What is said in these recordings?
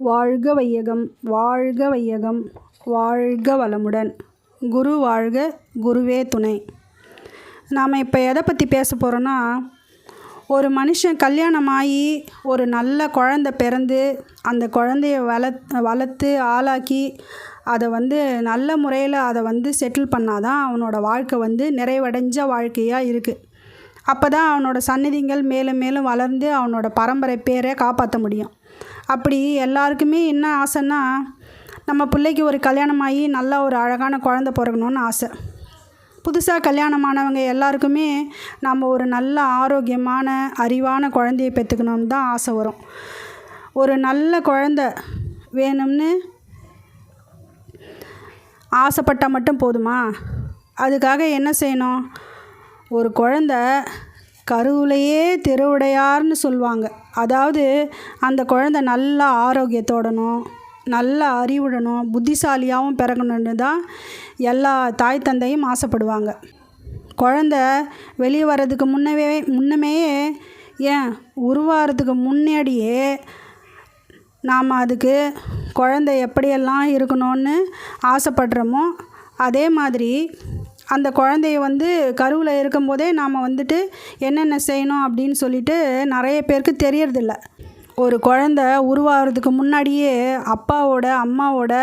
வாழ்க வையகம் வாழ்க வையகம் வாழ்க வளமுடன். குரு வாழ்க குருவே துணை. நாம் இப்போ எதை பற்றி பேச போகிறோன்னா ஒரு மனுஷன் கல்யாணமாகி ஒரு நல்ல குழந்த பிறந்து அந்த குழந்தைய வளத் வளர்த்து ஆளாக்கி அதை வந்து நல்ல முறையில் அதை வந்து செட்டில் பண்ணாதான் அவனோட வாழ்க்கை வந்து நிறைவடைஞ்ச வாழ்க்கையாக இருக்குது அப்போ தான் அவனோட சந்நிதிகள் மேலும் மேலும் வளர்ந்து அவனோட பரம்பரை பேரை காப்பாற்ற முடியும். அப்படி எல்லாருக்குமே என்ன ஆசைன்னா நம்ம பிள்ளைக்கு ஒரு கல்யாணம் ஆகி நல்ல ஒரு அழகான குழந்த பிறகணும்னு ஆசை. புதுசாக கல்யாணமானவங்க எல்லாருக்குமே நம்ம ஒரு நல்ல ஆரோக்கியமான அறிவான குழந்தையை பெற்றுக்கணும்னு தான் ஆசை வரும். ஒரு நல்ல குழந்த வேணும்னு ஆசைப்பட்டால் மட்டும் போதுமா? அதுக்காக என்ன செய்யணும்? ஒரு குழந்த கருவிலையே திருவுடையார்னு சொல்லுவாங்க. அதாவது அந்த குழந்த நல்ல ஆரோக்கியத்தோடணும் நல்ல அறிவுடனும் புத்திசாலியாகவும் பிறக்கணுன்னு தான் எல்லா தாய் தந்தையும் ஆசைப்படுவாங்க. குழந்த வெளியே வர்றதுக்கு முன்னவே முன்னமேயே ஏன் உருவாகிறதுக்கு முன்னாடியே நாம் அதுக்கு குழந்தை எப்படியெல்லாம் இருக்கணும்னு ஆசைப்படுறோமோ அதே மாதிரி அந்த குழந்தைய வந்து கருவில் இருக்கும்போதே நாம் வந்துட்டு என்னென்ன செய்யணும் அப்படின்னு சொல்லிட்டு நிறைய பேருக்கு தெரியறதில்ல. ஒரு குழந்த உருவாகிறதுக்கு முன்னாடியே அப்பாவோட அம்மாவோட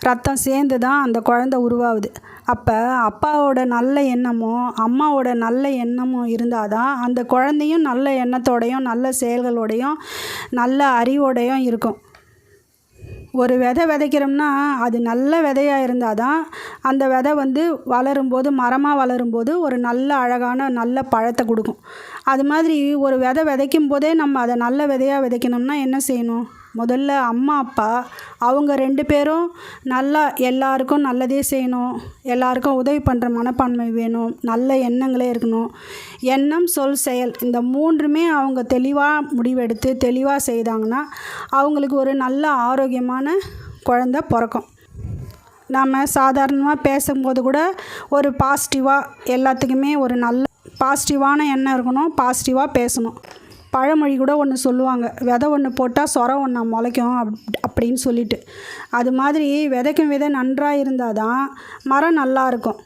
ரத்தம் சேர்ந்து தான் அந்த குழந்த உருவாகுது. அப்போ அப்பாவோட நல்ல எண்ணமும் அம்மாவோட நல்ல எண்ணமும் இருந்தால் தான் அந்த குழந்தையும் நல்ல எண்ணத்தோடையும் நல்ல செயல்களோடையும் நல்ல அறிவோடையும் இருக்கும். ஒரு விதை விதைக்கிறோம்னா அது நல்ல விதையாக இருந்தால் தான் அந்த விதை வந்து வளரும்போது மரமாக வளரும்போது ஒரு நல்ல அழகான நல்ல பழத்தை கொடுக்கும். அது மாதிரி ஒரு விதை விதைக்கும் போதே நம்ம அதை நல்ல விதையாக விதைக்கணும்னா என்ன செய்யணும்? முதல்ல அம்மா அப்பா அவங்க ரெண்டு பேரும் நல்லா எல்லாருக்கும் நல்லதே செய்யணும். எல்லாருக்கும் உதவி பண்ணுற மனப்பான்மை வேணும். நல்ல எண்ணங்களே இருக்கணும். எண்ணம் சொல் செயல் இந்த மூன்றுமே அவங்க தெளிவாக முடிவெடுத்து தெளிவாக செய்தாங்கன்னா அவங்களுக்கு ஒரு நல்ல ஆரோக்கியமான குழந்த பிறக்கும். நாம் சாதாரணமாக பேசும்போது கூட ஒரு பாசிட்டிவாக எல்லாத்துக்குமே ஒரு நல்ல பாசிட்டிவான எண்ணம் இருக்கணும் பாசிட்டிவாக பேசணும். பழமொழி கூட ஒன்று சொல்லுவாங்க. விதை ஒன்று போட்டால் சொரம் ஒன்றா முளைக்கும் அப் அப்படின்னு சொல்லிட்டு. அது மாதிரி விதைக்கும் விதை நன்றாக இருந்தால் தான் மரம் நல்லாயிருக்கும்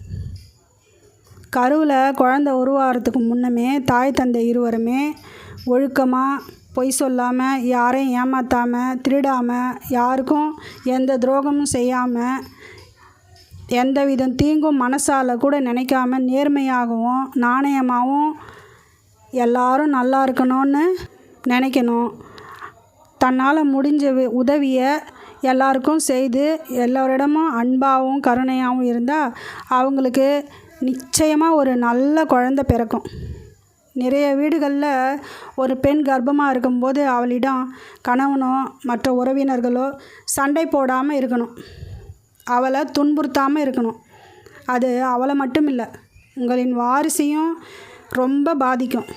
கருவில் குழந்த உருவாகிறதுக்கு முன்னமே தாய் தந்தை இருவருமே ஒழுக்கமாக பொய் சொல்லாமல் யாரையும் ஏமாற்றாமல் திருடாமல் யாருக்கும் எந்த துரோகமும் செய்யாமல் எந்த விதம் தீங்கும் மனசால் கூட நினைக்காம நேர்மையாகவும் நாணயமாகவும் எல்லாரும் நல்லா இருக்கணும்னு நினைக்கணும். தன்னால் முடிஞ்ச உதவியை எல்லாருக்கும் செய்து எல்லோரிடமும் அன்பாகவும் கருணையாகவும் இருந்தால் அவங்களுக்கு நிச்சயமாக ஒரு நல்ல குழந்த பிறக்கும். நிறைய வீடுகளில் ஒரு பெண் கர்ப்பமாக இருக்கும்போது அவளிடம் கணவனோ மற்ற உறவினர்களோ சண்டை போடாமல் இருக்கணும். அவளை துன்புறுத்தாமல் இருக்கணும். அது அவளை மட்டும் இல்லை உங்களின் வாரிசையும் ரொம்ப பாதிக்கும்.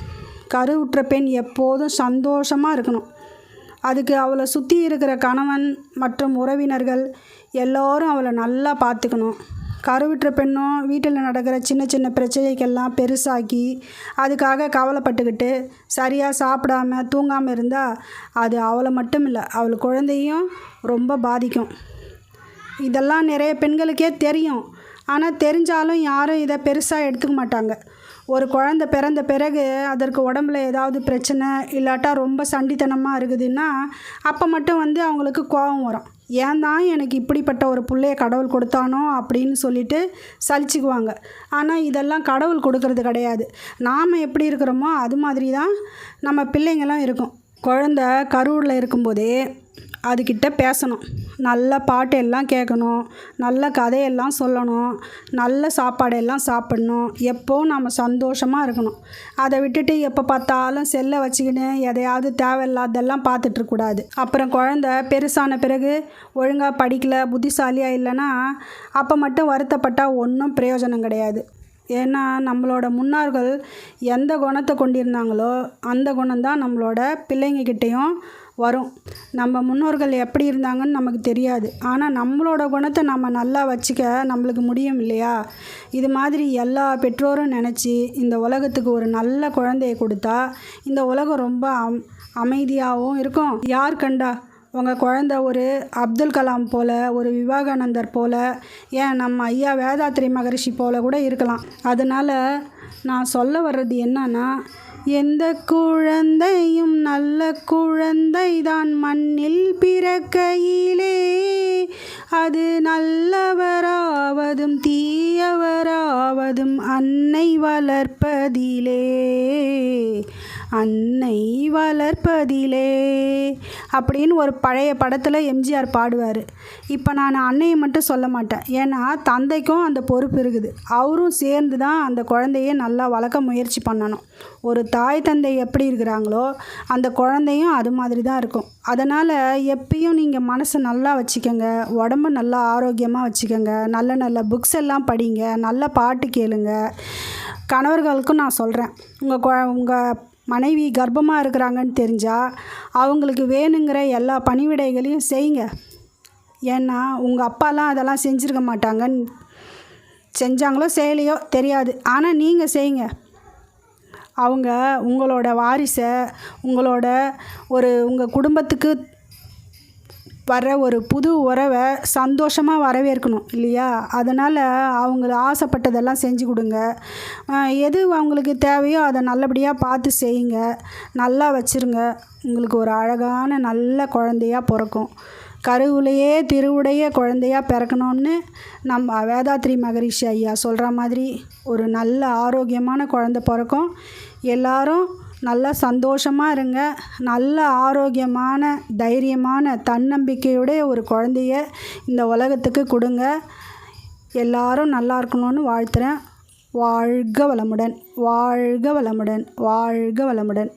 கருவுற்ற பெண் எப்போதும் சந்தோஷமாக இருக்கணும். அதுக்கு அவளை சுற்றி இருக்கிற கணவன் மற்றும் உறவினர்கள் எல்லோரும் அவளை நல்லா பார்த்துக்கணும். கருவிற்ற பெண்ணும் வீட்டில் நடக்கிற சின்ன சின்ன பிரச்சனைக்கெல்லாம் பெருசாக்கி அதுக்காக கவலைப்பட்டுக்கிட்டு சரியாக சாப்பிடாம தூங்காமல் இருந்தால் அது அவளை மட்டும் இல்லை அவள் குழந்தையும் ரொம்ப பாதிக்கும். இதெல்லாம் நிறைய பெண்களுக்கே தெரியும். ஆனால் தெரிஞ்சாலும் யாரும் இதை பெருசாக எடுத்துக்க மாட்டாங்க. ஒரு குழந்த பிறந்த பிறகு அதற்கு உடம்புல ஏதாவது பிரச்சனை இல்லாட்டா ரொம்ப சண்டித்தனமாக இருக்குதுன்னா அப்போ மட்டும் வந்து அவங்களுக்கு கோபம் வரும். ஏன் தான் எனக்கு இப்படிப்பட்ட ஒரு பிள்ளைய கடவுள் கொடுத்தானோ? அப்படின்னு சொல்லிட்டு சலிச்சுக்குவாங்க. ஆனால் இதெல்லாம் கடவுள் கொடுக்கறது கிடையாது. நாம் எப்படி இருக்கிறோமோ அது மாதிரி தான் நம்ம பிள்ளைங்களும் இருக்கும். குழந்த கரூரில் இருக்கும்போதே அதுக்கிட்ட பேசணும். நல்ல பாட்டு எல்லாம் கேட்கணும் நல்ல கதையெல்லாம் சொல்லணும். நல்ல சாப்பாடெல்லாம் சாப்பிட்ணும். எப்போவும் நம்ம சந்தோஷமாக இருக்கணும். அதை விட்டுட்டு எப்போ பார்த்தாலும் செல்லை வச்சுக்கின்னு எதையாவது தேவையில்லாதெல்லாம் பார்த்துட்ருக்கூடாது அப்புறம் குழந்த பெருசான பிறகு ஒழுங்காக படிக்கல புத்திசாலியாக இல்லைன்னா அப்போ மட்டும் வருத்தப்பட்டால் ஒன்றும் பிரயோஜனம் கிடையாது. ஏன்னா நம்மளோட முன்னோர்கள் எந்த குணத்தை கொண்டிருந்தாங்களோ அந்த குணம்தான் நம்மளோட பிள்ளைங்கக்கிட்டேயும் வரும். நம்ம முன்னோர்கள் எப்படி இருந்தாங்கன்னு நமக்கு தெரியாது. ஆனால் நம்மளோட குணத்தை நம்ம நல்லா வச்சுக்க நம்மளுக்கு முடியும் இல்லையா? இது மாதிரி எல்லா பெற்றோரும் நினச்சி இந்த உலகத்துக்கு ஒரு நல்ல குழந்தைய கொடுத்தா இந்த உலகம் ரொம்ப அம் அமைதியாகவும் இருக்கும். யார் கண்டா? உங்கள் குழந்த ஒரு அப்துல் கலாம் போல் ஒரு விவேகானந்தர் போல் ஏன் நம்ம ஐயா வேதாத்திரி மகரிஷி போல் கூட இருக்கலாம். அதனால் நான் சொல்ல வர்றது என்னன்னா எந்த குழந்தையும் நல்ல குழந்தை தான் மண்ணில் பிறக்கையிலே. அது நல்லவராவதும் தீயவராவதும் அன்னை வளர்ப்பதிலே. அன்னை வளர்ப்பதிலே. அப்படின்னு ஒரு பழைய படத்தில் எம்ஜிஆர் பாடுவார். இப்போ நான் அன்னையை மட்டும் சொல்ல மாட்டேன். ஏன்னா தந்தைக்கும் அந்த பொறுப்பு இருக்குது. அவரும் சேர்ந்து தான் அந்த குழந்தைய நல்லா வளர்க்க முயற்சி பண்ணணும். ஒரு தாய் தந்தை எப்படி இருக்கிறாங்களோ அந்த குழந்தையும் அது மாதிரி தான் இருக்கும். அதனால் எப்பயும் நீங்கள் மனசை நல்லா வச்சுக்கோங்க. உடம்ப நல்லா ஆரோக்கியமாக வச்சுக்கோங்க. நல்ல நல்ல புக்ஸ் எல்லாம் படிங்க. நல்ல பாட்டு கேளுங்க. கணவர்களுக்கும் நான் சொல்கிறேன் உங்கள் கொ உங்கள் மனைவி கர்ப்பமாக இருக்கிறாங்கன்னு தெரிஞ்சால் அவங்களுக்கு வேணுங்கிற எல்லா பணிவிடைகளையும் செய்யுங்க. ஏன்னா உங்கள் அப்பாலாம் அதெல்லாம் செஞ்சுருக்க மாட்டாங்கன்னு செஞ்சாங்களோ செய்யலையோ தெரியாது. ஆனால் நீங்கள் செய்யுங்க. அவங்க உங்களோட வாரிசை உங்களோட ஒரு உங்கள் குடும்பத்துக்கு வர்ற ஒரு புது உறவை சந்தோஷமாக வரவேற்கணும் இல்லையா? அதனால் அவங்க ஆசைப்பட்டதெல்லாம் செஞ்சு கொடுங்க. எது அவங்களுக்கு தேவையோ அதை நல்லபடியாக பார்த்து செய்யுங்க. நல்லா வச்சுருங்க. உங்களுக்கு ஒரு அழகான நல்ல குழந்தையா பிறக்கும். கருவிலேயே திருவுடைய குழந்தையா பிறக்கணும்னு நம்ம வேதாத்ரி மகரிஷி ஐயா சொல்கிற மாதிரி ஒரு நல்ல ஆரோக்கியமான குழந்த பிறக்கும். எல்லாரும் நல்லா சந்தோஷமாக இருங்க. நல்ல ஆரோக்கியமான தைரியமான தன்னம்பிக்கையுடைய ஒரு குழந்தைய இந்த உலகத்துக்கு கொடுங்க. எல்லாரும் நல்லா இருக்கணும்னு வாழ்த்துறேன். வாழ்க வளமுடன். வாழ்க வளமுடன். வாழ்க வளமுடன்.